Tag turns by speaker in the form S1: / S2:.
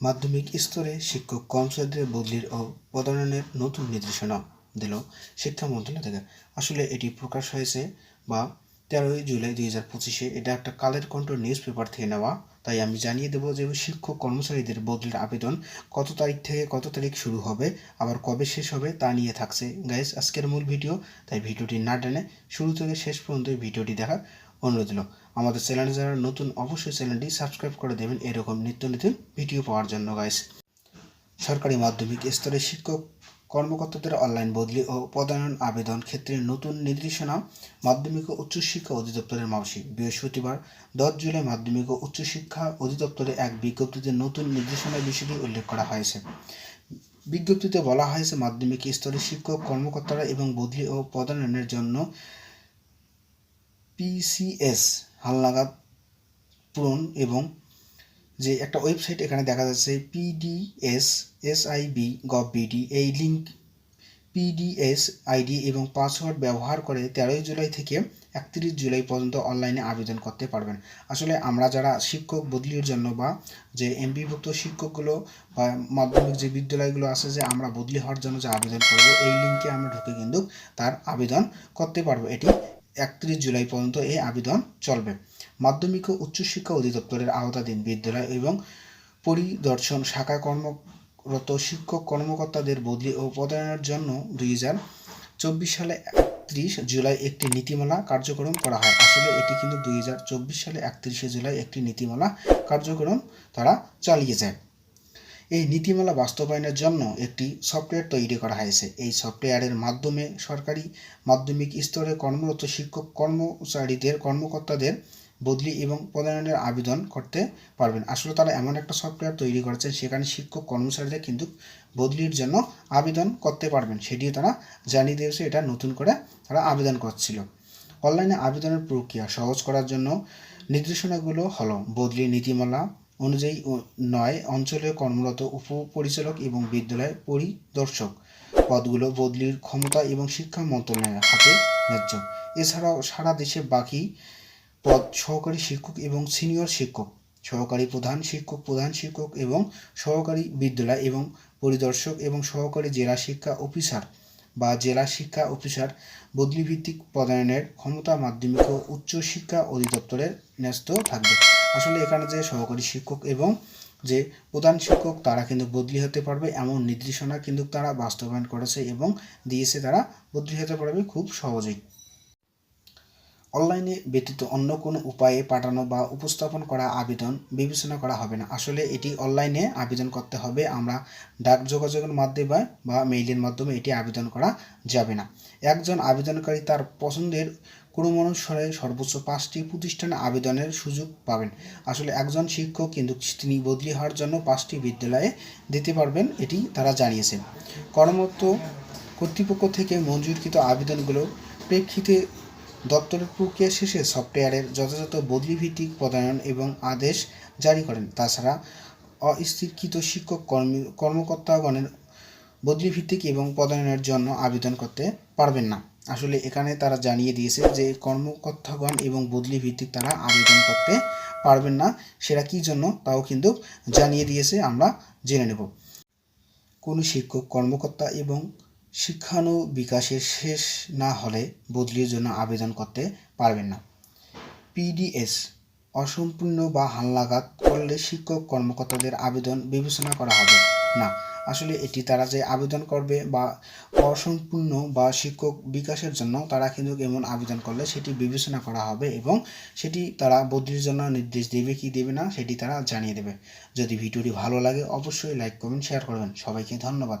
S1: মাধ্যমিক স্তরে শিক্ষক কর্মচারীদের বদলির ও পদায়নের নতুন নির্দেশনা দিল শিক্ষা মন্ত্রণালয় থেকে। আসলে এটি প্রকাশ হয়েছে বা তেরোই জুলাই দুই হাজার পঁচিশে এটা একটা কালের কণ্ঠ নিউজ পেপার থেকে নেওয়া। তাই আমি জানিয়ে দেবো যে শিক্ষক কর্মচারীদের বদলির আবেদন কত তারিখ থেকে কত তারিখ শুরু হবে, আবার কবে শেষ হবে তা নিয়ে থাকছে। গাইস, আজকের মূল ভিডিও। তাই ভিডিওটি না টেনে শুরু থেকে শেষ পর্যন্ত ভিডিওটি দেখার অনুরোধ দিল আমাদের চ্যানেলে যারা নতুন, অবশ্যই চ্যানেলটি সাবস্ক্রাইব করে দেবেন। এরকম নিত্য নতুন ভিডিও পাওয়ার জন্য গাইস সরকারি মাধ্যমিক স্তরে শিক্ষক কর্মকর্তাদের অনলাইন বদলি ও পদায়ন আবেদন ক্ষেত্রে নতুন নির্দেশনা মাধ্যমিক ও উচ্চশিক্ষা অধিদপ্তরের মাসিক বৃহস্পতিবার, দশ জুলাই মাধ্যমিক ও উচ্চশিক্ষা অধিদপ্তরে এক বিজ্ঞপ্তিতে নতুন নির্দেশনার বিষয়টি উল্লেখ করা হয়েছে। বিজ্ঞপ্তিতে বলা হয়েছে, মাধ্যমিক স্তরে শিক্ষক কর্মকর্তারা এবং বদলি ও পদায়নের জন্য পিসিএস হালনাগাদ পূরণ এবং যে একটা ওয়েবসাইট এখানে দেখা যাচ্ছে পিডিএস এসআইবি গভ বিডি এই লিঙ্ক পিডিএস আইডি এবং পাসওয়ার্ড ব্যবহার করে তেরোই জুলাই থেকে একত্রিশ জুলাই পর্যন্ত অনলাইনে আবেদন করতে পারবেন। আসলে আমরা যারা শিক্ষক বদলির জন্য বা যে এমপিভুক্ত শিক্ষকগুলো বা মাধ্যমিক যে বিদ্যালয়গুলো আছে যে আমরা বদলি হওয়ার জন্য যে আবেদন করব, এই লিঙ্কে আমরা ঢুকে কিন্তু তার আবেদন করতে পারব। এটি একত্রিশ জুলাই পর্যন্ত এই আবেদন চলবে। মাধ্যমিক ও উচ্চশিক্ষা অধিদপ্তরের আওতাধীন বিদ্যালয় এবং পরিদর্শন শাখা কর্মরত শিক্ষক কর্মকর্তাদের বদলি ও পদায়নের জন্য দুই হাজার চব্বিশ সালে একত্রিশ জুলাই একটি নীতিমালা কার্যক্রম করা হয়। আসলে এটি কিন্তু দুই হাজার চব্বিশ সালে একত্রিশে জুলাই একটি নীতিমালা কার্যক্রম তারা চালিয়ে যায়। এই নীতিমালা বাস্তবায়নের জন্য একটি সফটওয়্যার তৈরি করা হয়েছে। এই সফটওয়্যারের মাধ্যমে সরকারি মাধ্যমিক স্তরে কর্মরত শিক্ষক কর্মচারীদের, কর্মকর্তাদের বদলি এবং পদায়নের আবেদন করতে পারবেন। আসলে তারা এমন একটা সফটওয়্যার তৈরি করেছেন, সেখানে শিক্ষক কর্মচারীদের কিন্তু বদলির জন্য আবেদন করতে পারবেন। সেটিও তারা জানিয়ে দিয়েছে, এটা নতুন করে তারা আবেদন করছিল। অনলাইনে আবেদনের প্রক্রিয়া সহজ করার জন্য নির্দেশনাগুলো হলো, বদলি নীতিমালা অনুযায়ী নয় অঞ্চলে কর্মরত উপপরিচালক এবং বিদ্যালয় পরিদর্শক পদগুলো বদলির ক্ষমতা এবং শিক্ষা মন্ত্রণালয়ের হাতে ন্যায্য। এছাড়াও সারা দেশে বাকি পদ সহকারী শিক্ষক এবং সিনিয়র শিক্ষক, সহকারী প্রধান শিক্ষক প্রধান শিক্ষক এবং সহকারী বিদ্যালয় এবং পরিদর্শক এবং সহকারী জেলা শিক্ষা অফিসার বা জেলা শিক্ষা অফিসার বদলিভিত্তিক পদায়নের ক্ষমতা মাধ্যমিক ও উচ্চ শিক্ষা অধিদপ্তরের ন্যস্ত থাকবে। আসলে এখানে যে সহকারী শিক্ষক এবং যে প্রধান শিক্ষক, তারা কিন্তু বদলি হতে পারবে এমন নির্দেশনা কিন্তু তারা বাস্তবায়ন করেছে এবং দিয়েছে তারা বদলি হতে পারবে খুব সহজেই। অনলাইনে ব্যতীত অন্য কোনো উপায়ে পাঠানো বা উপস্থাপন করা আবেদন বিবেচনা করা হবে না। আসলে এটি অনলাইনে আবেদন করতে হবে। আমরা ডাক যোগাযোগের মাধ্যমে বা মেইলের মাধ্যমে এটি আবেদন করা যাবে না। একজন আবেদনকারী তার পছন্দের ক্রমানুসারে সর্বোচ্চ পাঁচটি প্রতিষ্ঠানে আবেদনের সুযোগ পাবেন। আসলে একজন শিক্ষক কিন্তু তিনি বদলি হওয়ার জন্য পাঁচটি বিদ্যালয়ে দিতে পারবেন এটি তারা জানিয়েছেন। কর্মরত কর্তৃপক্ষ থেকে মঞ্জুরকৃত আবেদনগুলো প্রেক্ষিতে দপ্তরের প্রক্রিয়া শেষে সফটওয়্যারের যথাযথ বদলি ভিত্তিক পদায়ন এবং আদেশ জারি করেন। তাছাড়া, অস্থিরকৃত শিক্ষক কর্মী, কর্মকর্তাগণের বদলি ভিত্তিক এবং পদায়নের জন্য আবেদন করতে পারবেন না। আসলে এখানে তারা জানিয়ে দিয়েছে যে কর্মকর্তাগণ এবং বদলি ভিত্তিক তারা আবেদন করতে পারবেন না। সেটা কী জন্য তাও কিন্তু জানিয়ে দিয়েছে আমরা জেনে নেব। কোনো শিক্ষক, কর্মকর্তা এবং শিক্ষানু বিকাশের শেষ না হলে বদলির জন্য আবেদন করতে পারবেন না। পিডিএস অসম্পূর্ণ বা হালনাগাদ করলে শিক্ষক কর্মকর্তাদের আবেদন বিবেচনা করা হবে না। আসলে এটি তারা যে আবেদন করবে বা অসম্পূর্ণ বা শিক্ষক বিকাশের জন্য তারা কিন্তু এমন আবেদন করলে সেটি বিবেচনা করা হবে এবং সেটি তারা বদলির জন্য নির্দেশ দেবে কি দেবে না সেটি তারা জানিয়ে দেবে। যদি ভিডিওটি ভালো লাগে অবশ্যই লাইক করবেন শেয়ার করবেন। সবাইকে ধন্যবাদ।